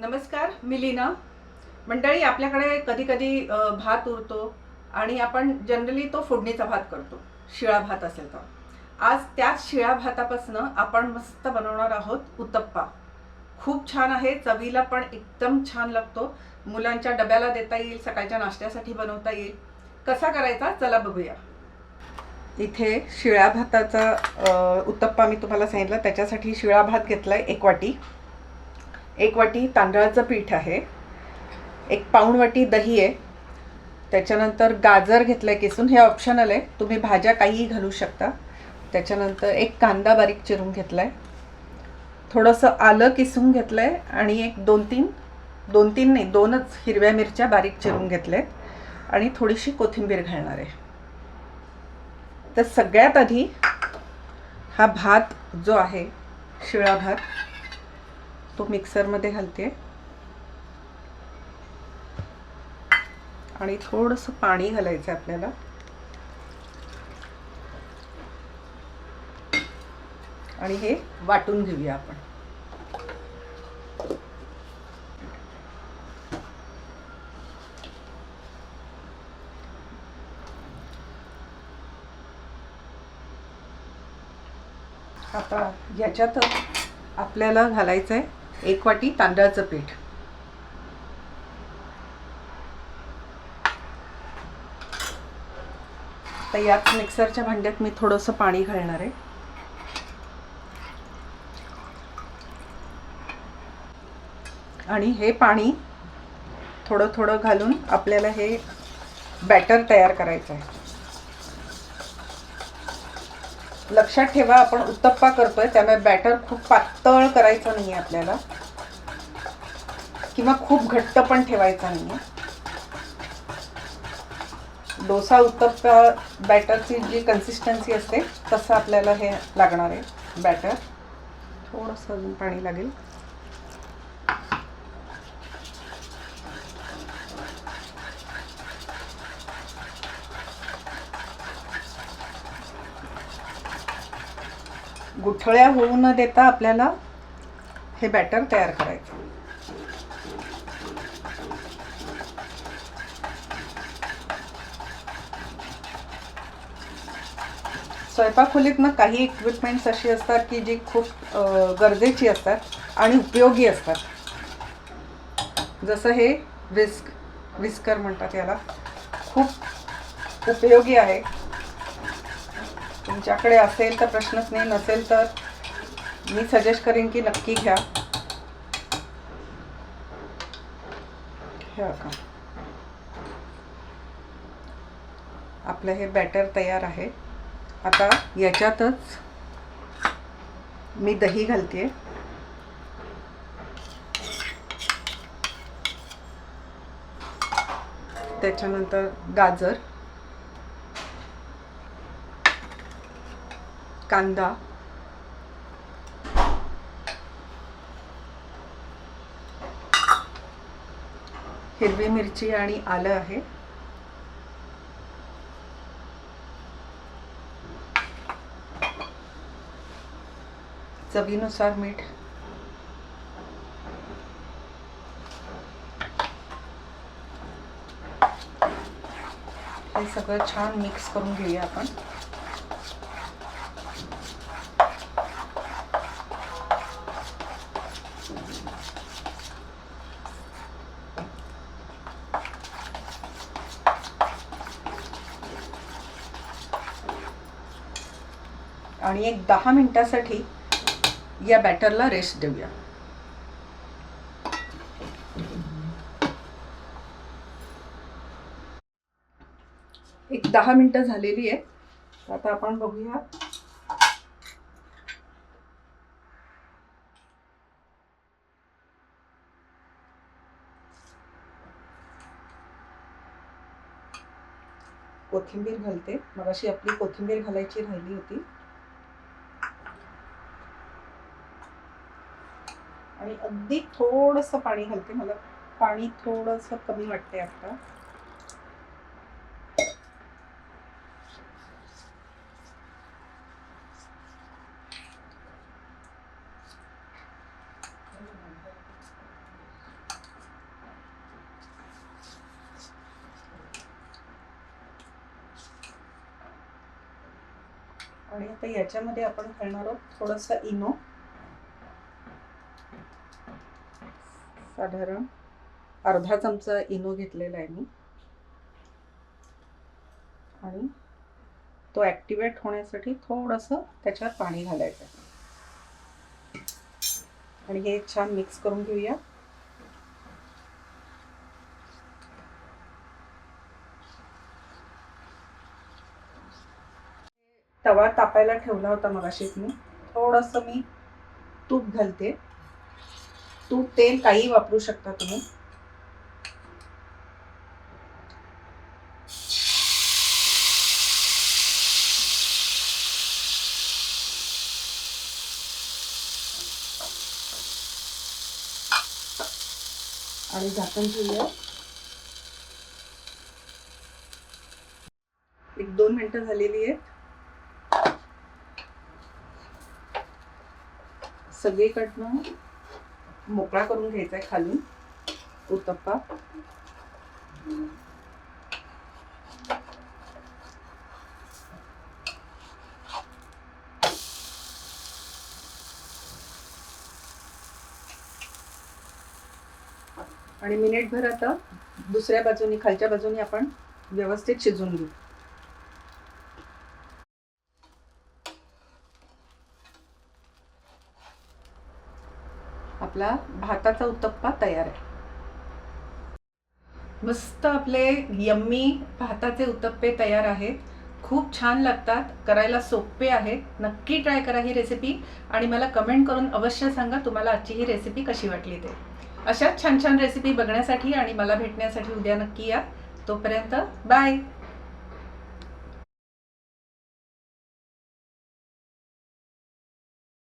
नमस्कार मी लीना. मंडळी आपल्याकडे कधी कधी भात उरतो आणि आपण जनरली तो फोडणीचा भात करतो शिळा भात असेल तर. आज त्याच शिळा भातापासनं आपण मस्त बनवणार आहोत उत्तप्पा. खूप छान आहे चवीला पण एकदम छान लागतो. मुलांच्या डब्याला देता येईल सकाळच्या नाश्त्यासाठी बनवता येईल. कसा करायचा चला बघूया. इथे शिळ्या भाताचा उत्तप्पा मी तुम्हाला सांगितलं त्याच्यासाठी शिळा भात घेतलाय एक वाटी. एक वाटी तांदळाचं पीठ आहे. एक पाऊण वाटी दही आहे. त्याच्यानंतर गाजर घेतलं आहे किसून. हे ऑप्शनल आहे. तुम्ही भाज्या काहीही घालू शकता. त्याच्यानंतर एक कांदा बारीक चिरून घेतला आहे थोडंसं आलं किसून घेतलं आहे आणि एक दोन तीन दोन तीन नाही दोनच हिरव्या मिरच्या बारीक चिरून घेतल्या आहेत आणि थोडीशी कोथिंबीर घालणार आहे. तर सगळ्यात आधी हा भात जो आहे शिळा भात तो मिक्सरमध्ये घालते. आणि थोडंसं पाणी घालायचं आहे आपल्याला. आणि हे वाटून घेऊया आपण. आता याच्यात आपल्याला घालायचं आहे एक वाटी तांदळाचं पीठ. तर याच मिक्सरच्या भांड्यात मी थोडंसं पाणी घालणार आहे. आणि हे पाणी थोडं थोडं घालून आपल्याला हे बॅटर तयार करायचं आहे. लक्षात ठेवा आपण उत्तप्पा करतोय त्यामुळे बॅटर खूप पातळ करायचं नाही आहे आपल्याला. किंवा खूप घट्ट पण ठेवायचा नाही आहे डोसा उत्तप्पा बॅटरची जी कन्सिस्टन्सी असते तसं आपल्याला हे लागणार आहे बॅटर थोडंसं अजून पाणी लागेल. गुठळ्या होऊ न देता आपल्याला हे बॅटर तयार करायचं. स्वयंपाकखोलीत ना काही इक्विपमेंट्स अशी असतात की जी खूप गरजेची असतात आणि उपयोगी असतात. जसं हे विस्क विस्कर म्हणतात याला. खूप उपयोगी आहे. तुमच्याकडे असेल तर प्रश्नच नाही नसेल तर मी सजेस्ट करेन की नक्की घ्या. हे का आपलं हे बॅटर तयार आहे. आता याच्यातच मी दही घालते त्याच्यानंतर गाजर. कांदा. हिरवी मिरची आणि आलं आहे. चवीनुसार मीठ. हे सगळं छान मिक्स करून घेऊया आपण. आणि एक दहा मिनटासाठी या बॅटरला रेस्ट देऊया. एक दहा मिनिटं झालेली आहे आता आपण बघूया. कोथिंबीर घालते. मगाशी आपली कोथिंबीर घालायची राहिली होती. आणि अगदी थोडस पाणी घालते. मला पाणी थोडस कमी वाटते आता. आणि आता याच्यामध्ये आपण घालणार आहोत थोडस इनो. साधारण अर्धा चमचा इनो घेतलेला आहे मी. आणि तो ॲक्टिवेट होण्यासाठी थोडंसं त्याच्यात पाणी घालायचं आहे. आणि हे छान मिक्स करून घेऊया. तवा तापायला ठेवला होता मगाशीच मी. थोडंसं मी तूप घालते. तूप तेल काही वापरू शकता तुम्ही. आणि झाकण ठेवूया. एक दोन मिनिटं झालेली आहेत. सगळीकडनं मोकळा करून घ्यायचा आहे खालून. उत्तप्पा. आणि मिनिटभर आता दुसऱ्या बाजूनी खालच्या बाजूनी आपण व्यवस्थित शिजवून घेऊ. आपला भाताचा उत्तप्पा तयार आहे. मस्त आपले यम्मी भाताचे उत्तप्पे तयार आहेत. खूप छान लागतात करायला सोपे आहेत. नक्की ट्राय करा ही रेसिपी आणि मला कमेंट करून अवश्य सांगा तुम्हाला आजची ही रेसिपी कशी वाटली ते. अशाच छान छान रेसिपी बघण्यासाठी आणि मला भेटण्यासाठी उद्या नक्की या. तोपर्यंत बाय